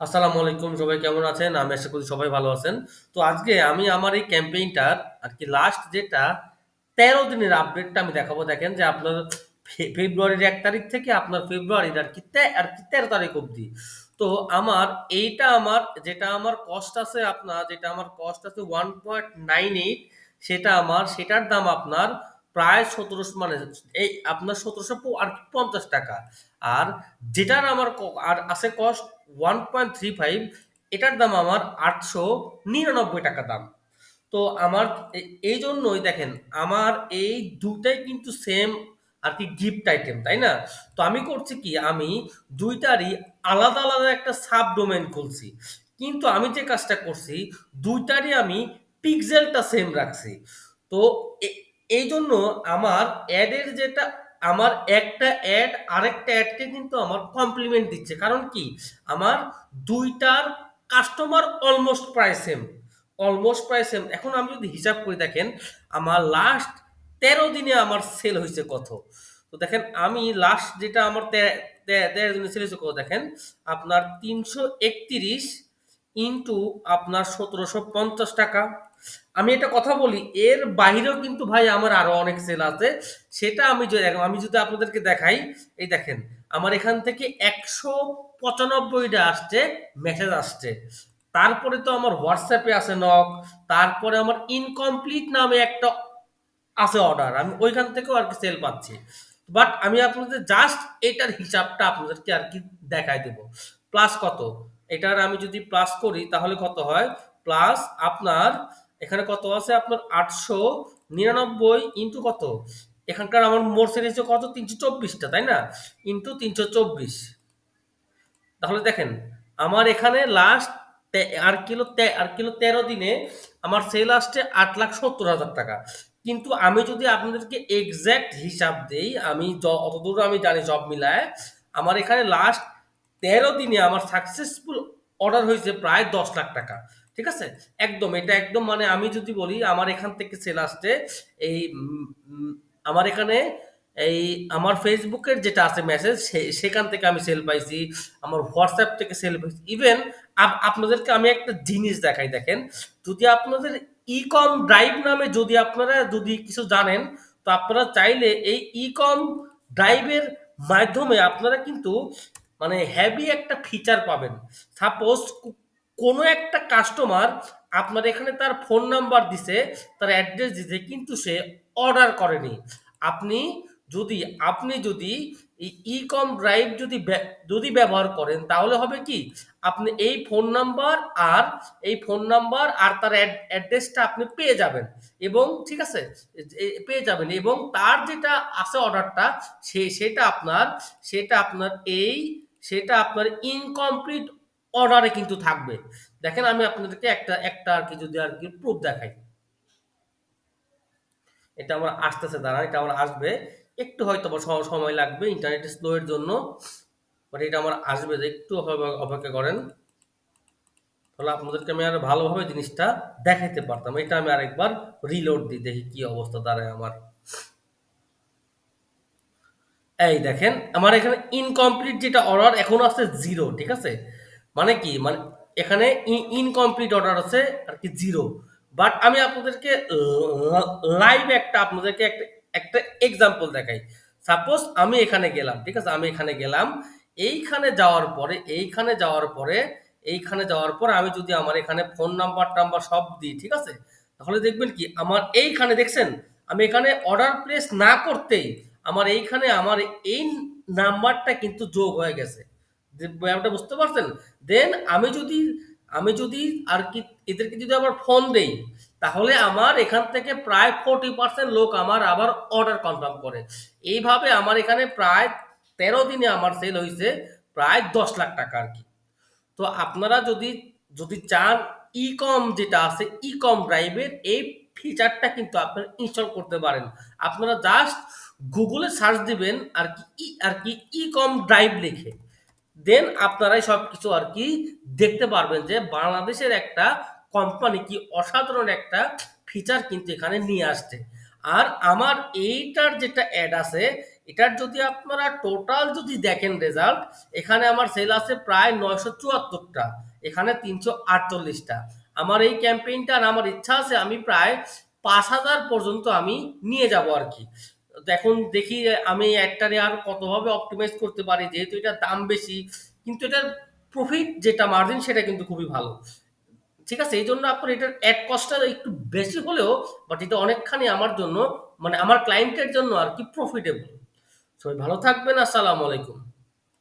আসসালামু আলাইকুম, সবাই কেমন আছেন? আমি আশা করি সবাই ভালো আছেন। তো আজকে আমি আমার এই ক্যাম্পেইনটার আর কি লাস্ট যেটা ১৩ দিনের আপডেটটা আমি দেখাবো। দেখেন যে আপনার ফেব্রুয়ারির এক তারিখ থেকে আপনার ফেব্রুয়ারির আরকি তে আরকি ১৩ তারিখ অবধি। তো আমার এইটা আমার, যেটা আমার কস্ট আছে আপনার, যেটা আমার কস্ট আছে 1.98 সেটা আমার, সেটার দাম আপনার প্রায় ১৭০০ মানে এই আপনার ১৭০০ প আরকি ৳৫০ আর যেটার আমার আর আছে কস্ট 1.35 এটার দাম আমার ৳৮৯৯ দাম। তো আমার এই জন্যই দেখেন আমার এই দুটাই কিন্তু সেম আর কি গিফট আইটেম, তাই না? তো আমি করছি কি আমি দুইটারই আলাদা, আলাদা একটা সাব ডোমেইন খুলছি। কিন্তু আমি যে কাজটা করছি দুইটারই আমি পিক্সেলটা সেম রাখছি। তো এ এইজন্য আমার অ্যাডের যেটা আমার একটা অ্যাড আরেকটা অ্যাডকে কিন্তু আমার কমপ্লিমেন্ট দিচ্ছে। কারণ কি? আমার দুইটার কাস্টমার অলমোস্ট প্রায় সেম। অলমোস্ট প্রায় সেম। এখন আমি যদি হিসাব করে দেখেন, আমার লাস্ট ১৩ দিনে আমার সেল হয়েছে কত? তো দেখেন আমি লাস্ট যেটা আমার তে তে ১৩ দিনে সেল হয়েছে কত দেখেন, আপনার ৩৩১ ইন্টু আপনার ৳১৭৫০ আমি একটা কথা বলি, এর বাহিরেও কিন্তু ভাই আমার আরও অনেক সেল আছে। সেটা আমি আমি যদি আপনাদেরকে দেখাই, এই দেখেন আমার এখান থেকে একশো পঁচানব্বইটা আসছে, মেসেজ আসছে। তারপরে তো আমার হোয়াটসঅ্যাপে আছে নক, তারপরে আমার ইনকমপ্লিট নামে একটা আছে অর্ডার। আমি ওইখান থেকেও আর কি সেল পাচ্ছি। বাট আমি আপনাদের জাস্ট এটার হিসাবটা আপনাদেরকে আর কি দেখায় দেব। প্লাস কত? এটার আমি যদি প্লাস করি তাহলে কত হয়? প্লাস আপনার এখানে কত আছে? আপনার ৮৯৯ ইন্টু কত? এখানকার আমার মোট সেল হইছে কত? তিনশো চব্বিশটা তাই না? ইন্টু ৩২৪ তাহলে দেখেন আমার এখানে লাস্ট আর কিলো আর কিলো ১৩ দিনে আমার সেল আসছে ৳৮,৭০,০০০ কিন্তু আমি যদি আপনাদেরকে এক্সাক্ট হিসাব দেই, আমি অতদূর আমি জানি জব মিলায়, আমার এখানে লাস্ট ১৩ দিনে আমার সাকসেসফুল অর্ডার হয়েছে প্রায় ৳১০,০০,০০০ ঠিক আছে? একদম এটা একদম মানে আমি যদি বলি আমার এখান থেকে সেল আসছে এই আমার এখানে এই আমার ফেসবুকের যেটা আছে মেসেজ সেখান থেকে আমি সেল পাইছি। আমার হোয়াটসঅ্যাপ থেকে সেল পাইছি। ইভেন আপ আপনাদেরকে আমি একটা জিনিস দেখাই দেখেন, যদি আপনাদের ই-কম ড্রাইভ নামে যদি আপনারা যদি কিছু জানেন, তো আপনারা চাইলে এই ই-কম ড্রাইভের মাধ্যমে আপনারা কিন্তু মানে হ্যাভি একটা ফিচার পাবেন। সাপোজ কোনো একটা কাস্টমার আপনার এখানে তার ফোন নাম্বার দিছে, তার অ্যাড্রেস দিছে কিন্তু সে অর্ডার করেনি। আপনি যদি আপনি যদি ই-কম ড্রাইভ যদি যদি ব্যবহার করেন তাহলে হবে কি? আপনি এই ফোন নাম্বার আর এই ফোন নাম্বার আর তার অ্যাড অ্যাড্রেসটা আপনি পেয়ে যাবেন এবং ঠিক আছে? পেয়ে যাবেন এবং তার যেটা আছে অর্ডারটা সে সেটা আপনার সেটা আপনার এই সেটা আপনার ইনকমপ্লিট অর্ডারে কিন্তু থাকবে। দেখেন আমি আপনাদেরকে একটা একটা আরকি যদি আরকি প্রুফ দেখাই। এটা আমার আসতেছে দাঁড়ান, এটা আমার আসবে। একটু হয়তো সময় লাগবে ইন্টারনেট স্লো এর জন্য। বাট এটা আমার আসবে যে একটু অপেক্ষা করেন। তাহলে আপনাদেরকে আমি আরও ভালোভাবে জিনিসটা দেখাইতে পারতাম। এটা আমি আরেকবার রিলোড দিই দেখি কি অবস্থা দাঁড়ায় আমার। এই দেখেন আমার এখানে ইনকমপ্লিট যেটা অর্ডার এখনও আছে জিরো ঠিক আছে? মানে কি? মানে এখানে ইনকমপ্লিট অর্ডার আছে আর কি জিরো বাট আমি আপনাদেরকে লাইভ একটা আপনাদেরকে একটা একটা এক্সাম্পল দেখাই। সাপোজ আমি এখানে গেলাম, ঠিক আছে? আমি এখানে গেলাম। এইখানে যাওয়ার পরে এইখানে যাওয়ার পরে এইখানে যাওয়ার পর আমি যদি আমার এখানে ফোন নাম্বার-টাম্বার সব দিই, ঠিক আছে? তাহলে দেখবেন কি আমার এইখানে দেখছেন? আমি এখানে অর্ডার প্লেস না করতেই আমার এইখানে আমার এই নাম্বারটা কিন্তু যোগ হয়ে গেছে। যে ব্যাপারটা বুঝতে পারছেন? দেন আমি যদি আমি যদি আর কি এদেরকে যদি আবার ফোন দেই, তাহলে আমার এখান থেকে প্রায় 40% লোক আমার আবার অর্ডার কনফার্ম করে। এইভাবে আমার এখানে প্রায় ১৩ দিনে আমার সেল হয়েছে প্রায় দশ লাখ টাকা আর কি তো আপনারা যদি যদি চান ই-কম যেটা আছে ই-কম ড্রাইভের এই ফিচারটা কিন্তু আপনারা ইনস্টল করতে পারেন। আপনারা জাস্ট গুগলে সার্চ দিবেন আর কি ই আরকি ই-কম ড্রাইভ লিখে। দেন আপনারাই সব কিছু আর কি দেখতে পারবেন যে বাংলাদেশের একটা কোম্পানি কি অসাধারণ একটা ফিচার কিন্তু এখানে নিয়ে আসছে। আর আমার এইটার যেটা অ্যাড আছে, এটার যদি আপনারা টোটাল যদি দেখেন রেজাল্ট এখানে আমার সেল আছে প্রায় নয়শো চুয়াত্তরটা এখানে তিনশো আটচল্লিশটা আমার এই ক্যাম্পেইনটার আমার ইচ্ছা আছে আমি প্রায় পাঁচ হাজার পর্যন্ত আমি নিয়ে যাব আর কি এখন দেখি আমি একটারে আর কতভাবে অপটিমাইজ করতে পারি, যেহেতু এটার দাম বেশি, কিন্তু এটার প্রফিট যেটা মার্জিন সেটা কিন্তু খুবই ভালো। ঠিক আছে এই জন্য আপনার এটার অ্যাড কস্টটা একটু বেশি হলেও বাট এটা অনেকখানি আমার জন্য মানে আমার ক্লায়েন্টের জন্য আর কি প্রফিটেবল সবাই ভালো থাকবেন, আসসালামু আলাইকুম।